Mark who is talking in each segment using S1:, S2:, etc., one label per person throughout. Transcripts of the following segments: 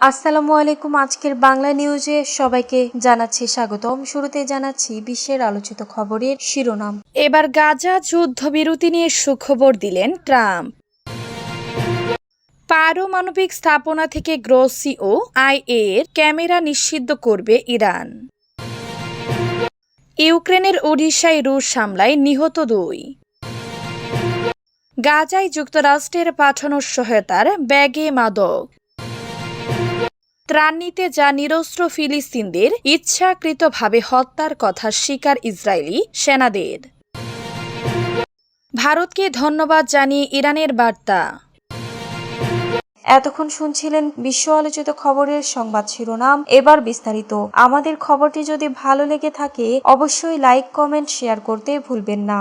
S1: আসসালামু আলাইকুম। আজকের বাংলা নিউজে সবাইকে জানাচ্ছি স্বাগতম। শুরুতে জানাচ্ছি বিশ্বের আলোচিত খবরের শিরোনাম।
S2: এবার গাজা যুদ্ধবিরতি নিয়ে সুখবর দিলেন ট্রাম্প। পারমাণবিক স্থাপনা থেকে গ্রোসি ও আইএ এর ক্যামেরা নিষিদ্ধ করবে ইরান। ইউক্রেনের ওডিশায় রুশ হামলায় নিহত দুই। গাজায় যুক্তরাষ্ট্রের পাঠানো সহায়তার ব্যাগে মাদক। ত্রাণ নিতে যা নিরস্ত্র ফিলিস্তিনদের ইচ্ছাকৃতভাবে হত্যার কথা স্বীকার ইসরায়েলি সেনাদের। ভারতকে ধন্যবাদ জানিয়ে ইরানের বার্তা।
S1: এতক্ষণ শুনছিলেন বিশ্ব আলোচিত খবরের সংবাদ শিরোনাম। এবার বিস্তারিত। আমাদের খবরটি যদি ভালো লেগে থাকে, অবশ্যই লাইক, কমেন্ট, শেয়ার করতে ভুলবেন না।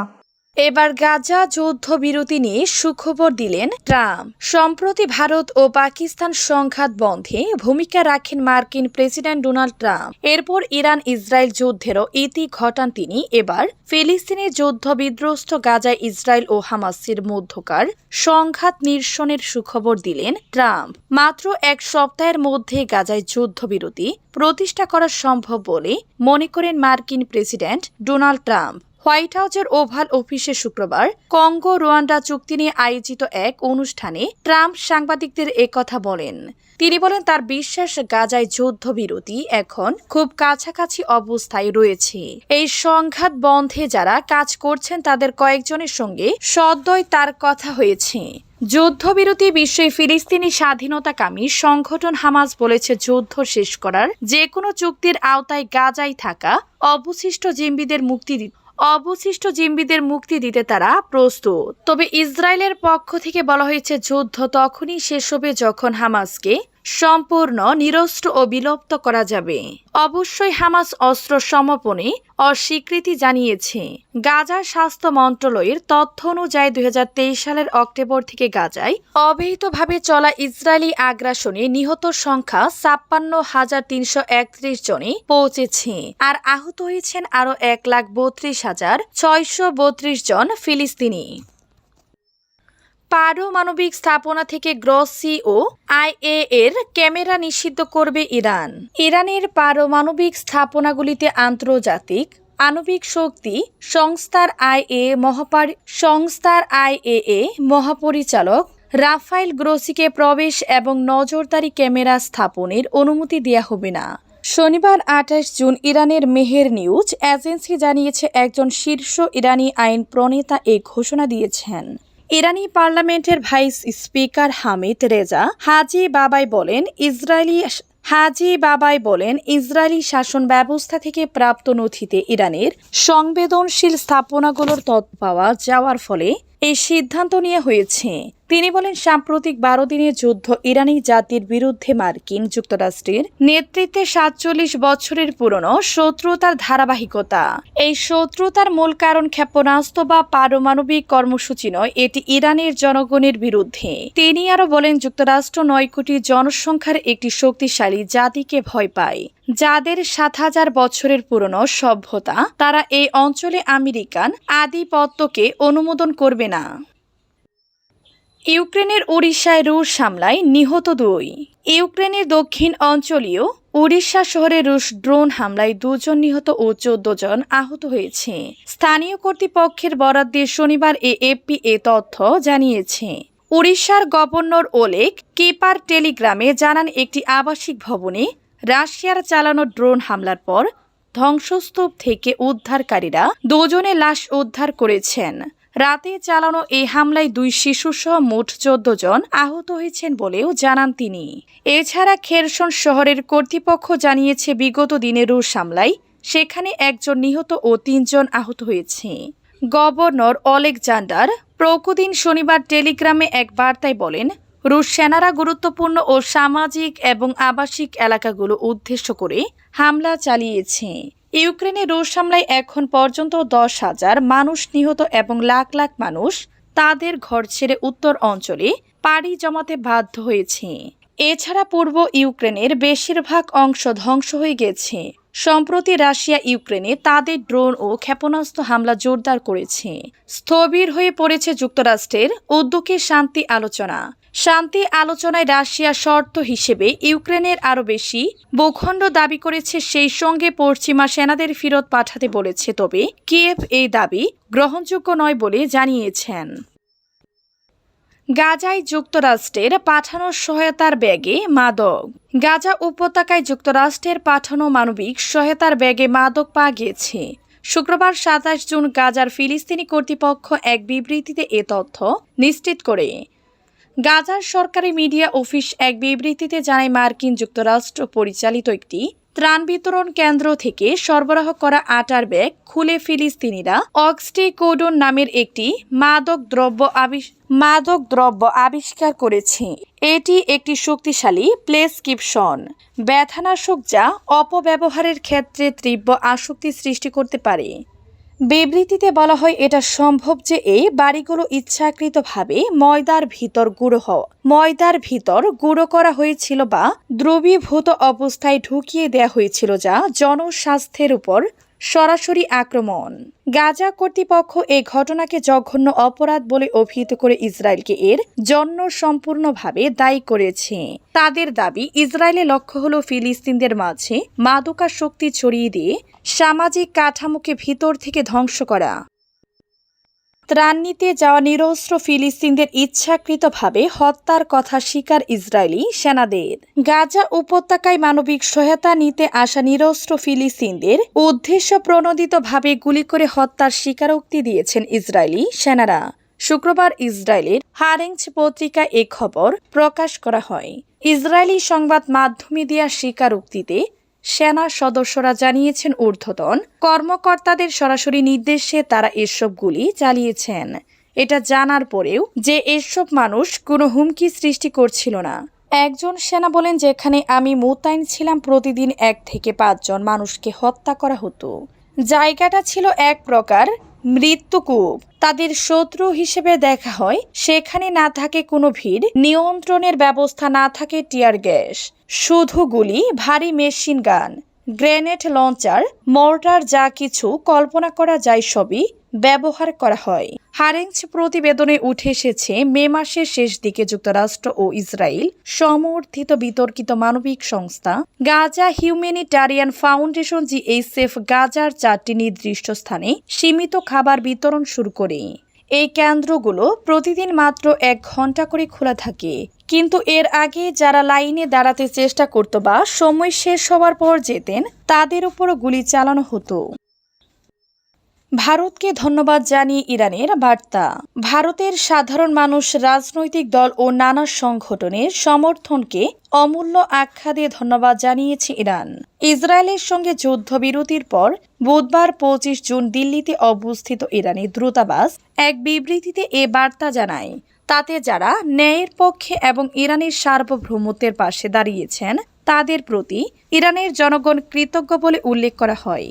S2: এবার গাজা যুদ্ধবিরতি নিয়ে সুখবর দিলেন ট্রাম্প। সম্প্রতি ভারত ও পাকিস্তান সংঘাত বন্ধে ভূমিকা রাখেন মার্কিন প্রেসিডেন্ট ডোনাল্ড ট্রাম্প। এরপর ইরান ইসরায়েল যুদ্ধেরও ইতি ঘটান তিনি। এবার ফিলিস্তিনের যুদ্ধ বিধ্বস্ত গাজায় ইসরায়েল ও হামাসের মধ্যকার সংঘাত নিরসনের সুখবর দিলেন ট্রাম্প। মাত্র এক সপ্তাহের মধ্যে গাজায় যুদ্ধবিরতি প্রতিষ্ঠা করা সম্ভব বলে মনে করেন মার্কিন প্রেসিডেন্ট ডোনাল্ড ট্রাম্প। হোয়াইট হাউসের ওভাল অফিসে শুক্রবার কঙ্গো রোয়ান্ডা চুক্তি নিয়ে আয়োজিত এক অনুষ্ঠানে ট্রাম্প সাংবাদিকদের একথা বলেন। তিনি বলেন, তার বিশ্বাস গাজায় যুদ্ধবিরতি এখন খুব কাছাকাছি অবস্থায় রয়েছে। এই সংঘাত বন্ধে যারা কাজ করছেন, তাদের কয়েকজনের সঙ্গে সদ্যই তার কথা হয়েছে। যুদ্ধবিরতি বিশ্বে ফিলিস্তিনি স্বাধীনতাকামী সংগঠন হামাস বলেছে, যুদ্ধ শেষ করার যে কোনো চুক্তির আওতায় গাজায় থাকা অবশিষ্ট জিম্বিদের মুক্তি অবশিষ্ট জিম্বিদের মুক্তি দিতে তারা প্রস্তুত। তবে ইসরায়েলের পক্ষ থেকে বলা হয়েছে, যুদ্ধ তখনই শেষ হবে যখন হামাসকে সম্পূর্ণ নিরস্ত্র ও বিলুপ্ত করা যাবে। অবশ্যই হামাস অস্ত্র সমাপনে অস্বীকৃতি জানিয়েছে। গাজার স্বাস্থ্য মন্ত্রণালয়ের তথ্য অনুযায়ী দু হাজার তেইশ সালের অক্টোবর থেকে গাজায় অবহিতভাবে চলা ইসরায়েলি আগ্রাসনে নিহত সংখ্যা ছাপ্পান্ন হাজার তিনশো একত্রিশ জনে পৌঁছেছে আর আহত হয়েছেন আরও এক লাখ বত্রিশ হাজার ছয়শো বত্রিশ জন ফিলিস্তিনি। পারমাণবিক স্থাপনা থেকে গ্রসি ও আইএ এর ক্যামেরা নিষিদ্ধ করবে ইরান। ইরানের পারমাণবিক স্থাপনাগুলিতে আন্তর্জাতিক আণবিক শক্তি সংস্থার আইএ মহাপার, সংস্থার আইএএ মহাপরিচালক রাফাইল গ্রোসিকে প্রবেশ এবং নজরদারি ক্যামেরা স্থাপনের অনুমতি দেওয়া হবে না। শনিবার আঠাশ জুন ইরানের মেহের নিউজ এজেন্সি জানিয়েছে, একজন শীর্ষ ইরানি আইন প্রণেতা এই ঘোষণা দিয়েছেন। ইরানি পার্লামেন্টের vice speaker Hamid Reza, Haji Babaei বলেন, ইসরায়েলি হাজি বাবাই বলেন, ইসরায়েলি শাসন ব্যবস্থা থেকে প্রাপ্ত নথিতে ইরানের সংবেদনশীল স্থাপনাগুলোর তৎ পাওয়া যাওয়ার ফলে এই সিদ্ধান্ত নিয়ে হয়েছে। তিনি বলেন, সাম্প্রতিক বারো দিনের যুদ্ধ ইরানি জাতির বিরুদ্ধে মার্কিন যুক্তরাষ্ট্রের নেতৃত্বে সাতচল্লিশ বছরের পুরনো শত্রুতার ধারাবাহিকতা। এই শত্রুতার মূল কারণ ক্ষেপণাস্ত্র বা পারমাণবিক কর্মসূচি নয়, এটি ইরানের জনগণের বিরুদ্ধে। তিনি আরও বলেন, যুক্তরাষ্ট্র নয় কোটি জনসংখ্যার একটি শক্তিশালী জাতিকে ভয় পায়। যাদের সাত হাজার বছরের পুরনো সভ্যতা, তারা এই অঞ্চলে আমেরিকান আধিপত্যকে অনুমোদন করবে না। ইউক্রেনের ওড়িশায় রুশ হামলায় নিহত দুই। ইউক্রেনের দক্ষিণ অঞ্চলীয় ওড়িশা শহরে রুশ ড্রোন হামলায় দুজন নিহত ও চোদ্দ জন আহত হয়েছে। স্থানীয় কর্তৃপক্ষের বরাদ দিয়ে শনিবার এ এপি এ তথ্য জানিয়েছে। উড়িষ্যার গভর্নর ওলেক কেপার টেলিগ্রামে জানান, একটি আবাসিক ভবনে রাশিয়ার চালানো ড্রোন হামলার পর ধ্বংসস্তূপ থেকে উদ্ধারকারীরা দুজনে লাশ উদ্ধার করেছেন। রাতে চালানো এই হামলায় দুই শিশুসহ মোট চোদ্দ জন আহত হয়েছেন বলেও জানান তিনি। এছাড়া খেরসন শহরের কর্তৃপক্ষ জানিয়েছে, বিগত দিনে রুশ হামলায় সেখানে একজন নিহত ও তিনজন আহত হয়েছে। গভর্নর অলেকজান্ডার প্রকুদিন শনিবার টেলিগ্রামে এক বার্তায় বলেন, রুশ সেনারা গুরুত্বপূর্ণ ও সামাজিক এবং আবাসিক এলাকাগুলো উদ্দেশ্য করে হামলা চালিয়েছে। ইউক্রেনে রুশ হামলায় এখন পর্যন্ত দশ হাজার মানুষ নিহত এবং লাখ লাখ মানুষ তাদের ঘর ছেড়ে উত্তর অঞ্চলে পাড়ি জমাতে বাধ্য হয়েছে। এছাড়া পূর্ব ইউক্রেনের বেশিরভাগ অংশ ধ্বংস হয়ে গেছে। সম্প্রতি রাশিয়া ইউক্রেনে তাদের ড্রোন ও ক্ষেপণাস্ত্র হামলা জোরদার করেছে। স্থবির হয়ে পড়েছে যুক্তরাষ্ট্রের উদ্যোগে শান্তি আলোচনা। শান্তি আলোচনায় রাশিয়া শর্ত হিসেবে ইউক্রেনের আরও বেশি ভূখণ্ড দাবি করেছে, সেই সঙ্গে পশ্চিমা সেনাদের ফেরত পাঠাতে বলেছে, তবে কিয়েভ এই দাবি গ্রহণযোগ্য নয় বলে জানিয়েছেন। গাজায় যুক্তরাষ্ট্রের পাঠানো সহায়তার ব্যাগে মাদক। গাজা উপত্যকায় যুক্তরাষ্ট্রের পাঠানো মানবিক সহায়তার ব্যাগে মাদক পাওয়া গিয়েছে। শুক্রবার সাতাশ জুন গাজার ফিলিস্তিনি কর্তৃপক্ষ এক বিবৃতিতে এ তথ্য নিশ্চিত করে গাজার সরকারি মিডিয়া অফিস এক বিবৃতিতে জানায় মার্কিন যুক্তরাষ্ট্র পরিচালিত একটি ত্রাণ বিতরণ কেন্দ্র থেকে সরবরাহ করা আটার ব্যাগ খুলে ফিলিস্তিনিরা অক্সটে কোডন নামের একটি মাদক দ্রব্য আবিষ মাদক দ্রব্য আবিষ্কার করেছে। এটি একটি শক্তিশালী প্লেসক্রিপশন, ব্যথানাশক যা অপব্যবহারের ক্ষেত্রে তীব্র আসক্তি সৃষ্টি করতে পারে। বিবৃতিতে বলা হয়, এটা সম্ভব যে এই বাড়িগুলো ইচ্ছাকৃতভাবে ময়দার ভিতর গুঁড়ো হওয়া ময়দার ভিতর গুঁড়ো করা হয়েছিল বা দ্রবীভূত অবস্থায় ঢুকিয়ে দেয়া হয়েছিল যা জনস্বাস্থ্যের উপর সরাসরি আক্রমণ। গাজা কর্তৃপক্ষ এই ঘটনাকে জঘন্য অপরাধ বলে অভিহিত করে ইসরায়েলকে এর জন্য সম্পূর্ণভাবে দায়ী করেছে। তাদের দাবি ইসরায়েলের লক্ষ্য হল ফিলিস্তিনদের মাঝে মাদকা শক্তি ছড়িয়ে দিয়ে সামাজিক কাঠামোকে ভিতর থেকে ধ্বংস করা। ত্রাণ নিতে যাওয়া নিরস্ত্র ফিলিস্তিনদের ইচ্ছাকৃতভাবে হত্যার কথা স্বীকার ইসরায়েলি সেনাদের। গাজা উপত্যকায় মানবিক সহায়তা নিতে আসা নিরস্ত্র ফিলিস্তিনদের উদ্দেশ্য প্রণোদিতভাবে গুলি করে হত্যার স্বীকারোক্তি দিয়েছেন ইসরায়েলি সেনারা। শুক্রবার ইসরায়েলের হারেঞ্জ পত্রিকায় এ খবর প্রকাশ করা হয়। ইসরায়েলি সংবাদ মাধ্যমে দেওয়া স্বীকারোক্তিতে সেনা সদস্যরা জানিয়েছেন ঊর্ধ্বতন। কর্মকর্তাদের সরাসরি নির্দেশে তারা এসব গুলি চালিয়েছেন। এটা জানার পরেও যে এসব মানুষ কোনো হুমকি সৃষ্টি করছিল না। একজন সেনা বলেন, যেখানে আমি মোতায়েন ছিলাম, প্রতিদিন এক থেকে পাঁচজন মানুষকে হত্যা করা হতো। জায়গাটা ছিল এক প্রকার মৃত্যুকূপ তাদের শত্রু হিসেবে দেখা হয়, সেখানে না থাকে কোনো ভিড়, নিয়ন্ত্রণের ব্যবস্থা না থাকে টিয়ার গ্যাস। শুধু গুলি, ভারী machine gun. Grenade launcher, mortar যা কিছু কল্পনা করা যায় সবই ব্যবহার করা হয়। হারেঞ্জ প্রতিবেদনে উঠে এসেছে, মে মাসের শেষ দিকে যুক্তরাষ্ট্র ও ইসরায়েল সমর্থিত বিতর্কিত মানবিক সংস্থা গাজা হিউম্যানিটারিয়ান ফাউন্ডেশন জিএইচএফ গাজার চারটি নির্দিষ্ট স্থানে সীমিত খাবার বিতরণ শুরু করে। এই কেন্দ্রগুলো প্রতিদিন মাত্র এক ঘণ্টা করে খোলা থাকে। কিন্তু এর আগে যারা লাইনে দাঁড়াতে চেষ্টা করত বা সময় শেষ হওয়ার পর যেতেন, তাদের উপরও গুলি চালানো হতো। ভারতকে ধন্যবাদ জানিয়ে ইরানের বার্তা। ভারতের সাধারণ মানুষ, রাজনৈতিক দল ও নানা সংগঠনের সমর্থনকে অমূল্য আখ্যা দিয়ে ধন্যবাদ জানিয়েছে ইরান। ইসরায়েলের সঙ্গে যুদ্ধবিরতির পর বুধবার পঁচিশ জুন দিল্লিতে অবস্থিত ইরানের দূতাবাস এক বিবৃতিতে এ বার্তা জানায়, তাতে যারা ন্যায়ের পক্ষে এবং ইরানের সার্বভৌমত্বের পাশে দাঁড়িয়েছেন, তাদের প্রতি ইরানের জনগণ কৃতজ্ঞ বলে উল্লেখ করা হয়।